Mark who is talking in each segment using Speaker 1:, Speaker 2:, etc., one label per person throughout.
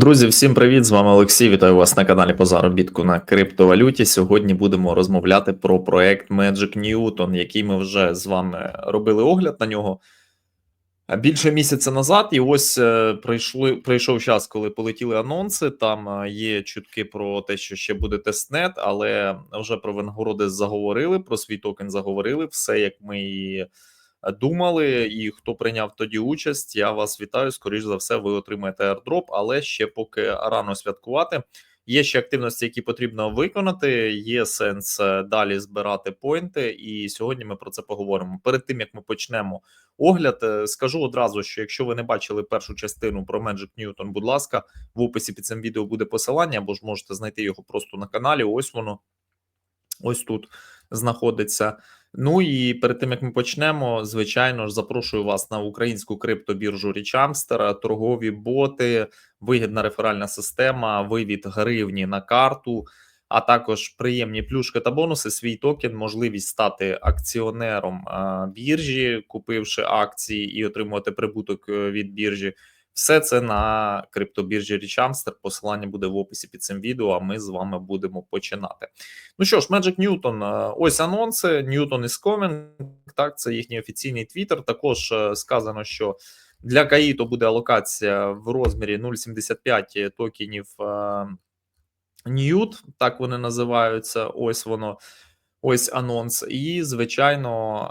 Speaker 1: Друзі, всім привіт! З вами Олексій. Вітаю вас на каналі по заробітку на криптовалюті. Сьогодні будемо розмовляти про проект Magic Newton, який ми вже з вами робили огляд на нього більше місяця назад. І ось е, прийшли, прийшов час, коли полетіли анонси. Там е, є чутки про те, що ще буде тестнет, але вже про винагороди заговорили, про свій токен заговорили. Все як ми і думали, і хто прийняв тоді участь, я вас вітаю. Скоріш за все, ви отримаєте airdrop, але ще поки рано святкувати. Є ще активності, які потрібно виконати. Є сенс е, далі збирати поінти, і сьогодні ми про це поговоримо. Перед тим як ми почнемо огляд, е, скажу одразу, що якщо ви не бачили першу частину про Magic Newton, будь ласка, в описі під цим відео буде посилання, або ж можете знайти його просто на каналі. Ось воно ось тут знаходиться. Ну і перед тим як ми почнемо, звичайно ж, запрошую вас на українську криптобіржу Річамстера, торгові боти, вигідна реферальна система, вивід гривні на карту, а також приємні плюшки та бонуси. Свій токен, можливість стати акціонером біржі, купивши акції і отримувати прибуток е, від біржі. Все це на криптобіржі Річамстер. Посилання буде в описі під цим відео. А ми з вами будемо починати. Ну що ж, Magic Newton, е, ось анонси. Newton is coming, Так, це їхній офіційний твіттер. Також е, сказано, що для Каїто буде алокація в розмірі 0,75 токенів Ньют, так вони називаються. Ось воно. Ось анонс, і звичайно,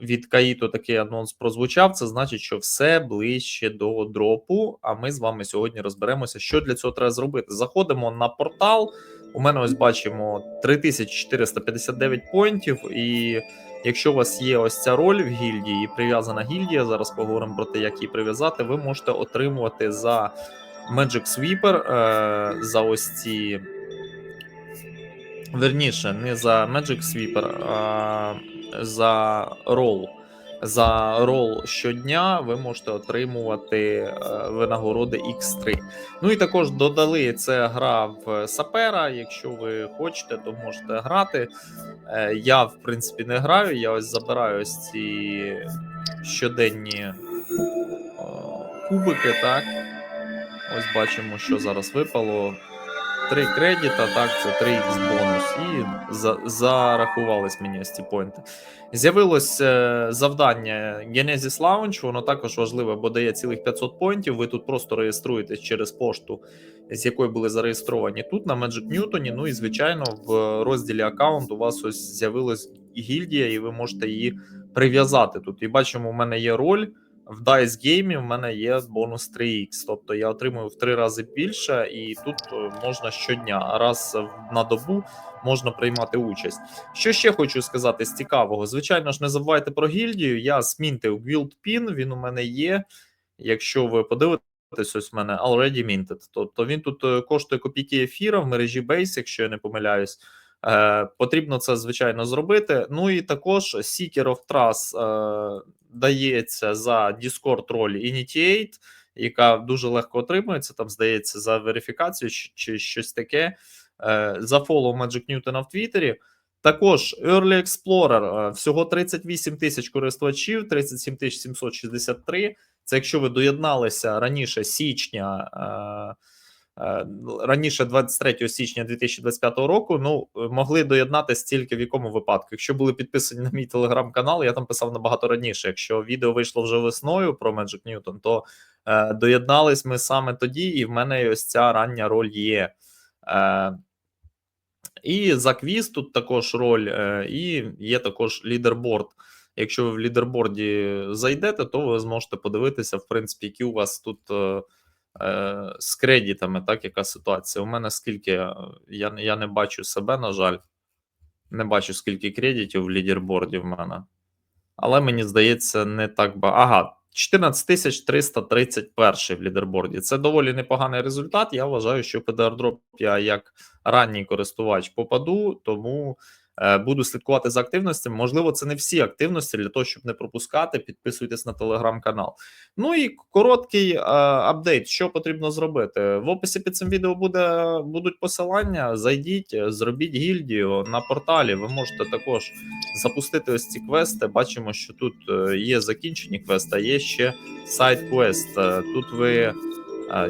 Speaker 1: е, від Каїто такий анонс прозвучав. Це значить, що все ближче до дропу. А ми з вами сьогодні розберемося, що для цього треба зробити. Заходимо на портал. У мене ось бачимо 3459 поінтів. І якщо у вас є ось ця роль в гільдії прив'язана гільдія, зараз поговоримо про те, як її прив'язати. Ви можете отримувати за Magic Sweeper, е, за ось ці. Верніше, не за Magic Sweeper, а за рол. За рол щодня ви можете отримувати е, винагороди X3. Ну і також додали це гра в сапера. Якщо ви хочете, то можете грати. Е, Я, в принципі, не граю. Я ось забираю ось ці щоденні е, кубики, так. Ось бачимо, що зараз випало. 3 кредита, так, це 3х бонус, і за, зарахувались мені ось ці поінти. З'явилось е, завдання Genesis Launch, воно також важливе, бо дає цілих 500 поінтів. Ви тут просто реєструєтесь через пошту, з якої були зареєстровані тут на Magic Newton. Ну і звичайно, в розділі аккаунт у вас ось з'явилась гільдія, і ви можете її прив'язати тут. І бачимо, у мене є роль. В Dice Game в мене є бонус 3х, тобто я отримую в три рази більше, і тут е, можна щодня, раз на добу можна приймати участь. Що ще хочу сказати з цікавого? Звичайно ж, не забувайте про гільдію. Я змінтив Guild Pin, він у мене є. Якщо ви подивитесь, ось у мене already minted, тобто він тут е, коштує копійки ефіра в мережі Base, якщо я не помиляюсь. Е, Потрібно це звичайно зробити. Ну і також Seeker of Trust е, дається за Discord роль Initiate, яка дуже легко отримується. Там здається за верифікацію чи, чи щось таке. Е, за фоллоу Magic Newton в Твіттері. Також Early Explorer, е, всього 38 тисяч користувачів, 37 тисяч 763. Це якщо ви доєдналися раніше січня. Е, раніше, 23 січня 2025 року, ну могли доєднатися тільки в якому випадку. Якщо були підписані на мій телеграм-канал, я там писав набагато раніше. Якщо відео вийшло вже весною про Magic Newton, то е, доєднались ми саме тоді, і в мене ось ця рання роль є. Е, І за квіз тут також роль, е, і є також лідерборд. Якщо ви в лідерборді зайдете, то ви зможете подивитися, в принципі, які у вас тут. Е, з кредитами, так, яка ситуація? У мене скільки, я я не бачу себе, на жаль, не бачу, скільки кредитів в лідерборді в мене. Але мені здається, не так багато. Ага, 14 331 в лідерборді. Це доволі непоганий результат. Я вважаю, що PDR-дроп я як ранній користувач попаду, тому Е, буду слідкувати за активностями. Можливо, це не всі активності для того, щоб не пропускати. Підписуйтесь на телеграм-канал. Ну і короткий е, апдейт, що потрібно зробити. В описі під цим відео буде будуть посилання. Зайдіть, зробіть гільдію на порталі. Ви можете також запустити ось ці квести. Бачимо, що тут е, є закінчені квести, а є ще сайт квест. Тут ви.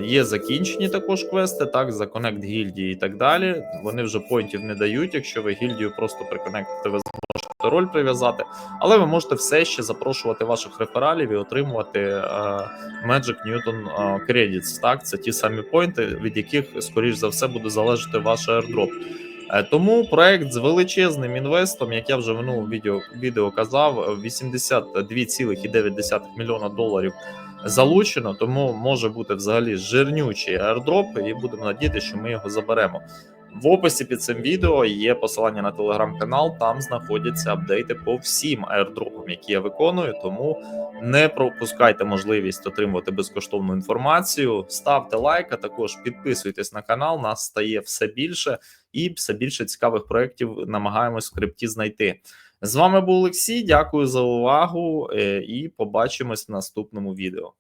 Speaker 1: Є закінчені також квести, так, за Connect гільдії і так далі. Вони вже поінтів не дають. Якщо ви гільдію просто приконектите, ви зможете роль прив'язати. Але ви можете все ще запрошувати ваших рефералів і отримувати е, Magic Newton е, Credits. Так, це ті самі поінти, від яких, скоріш за все, буде залежати ваш airdrop. Е, Тому проект з величезним інвестом, як я вже в минулому відео, відео казав, 82,9 мільйона доларів залучено, тому може бути взагалі жирнючий airdrop, і будемо надіятися, що ми його заберемо. В описі під цим відео є посилання на телеграм-канал. Там знаходяться апдейти по всім airdropам, які я виконую. Тому не пропускайте можливість отримувати безкоштовну інформацію. Ставте лайк, а також підписуйтесь на канал. Нас стає все більше і все більше цікавих проєктів намагаємось в крипті знайти. З вами був Олексій. Дякую за увагу е, і побачимось в наступному відео.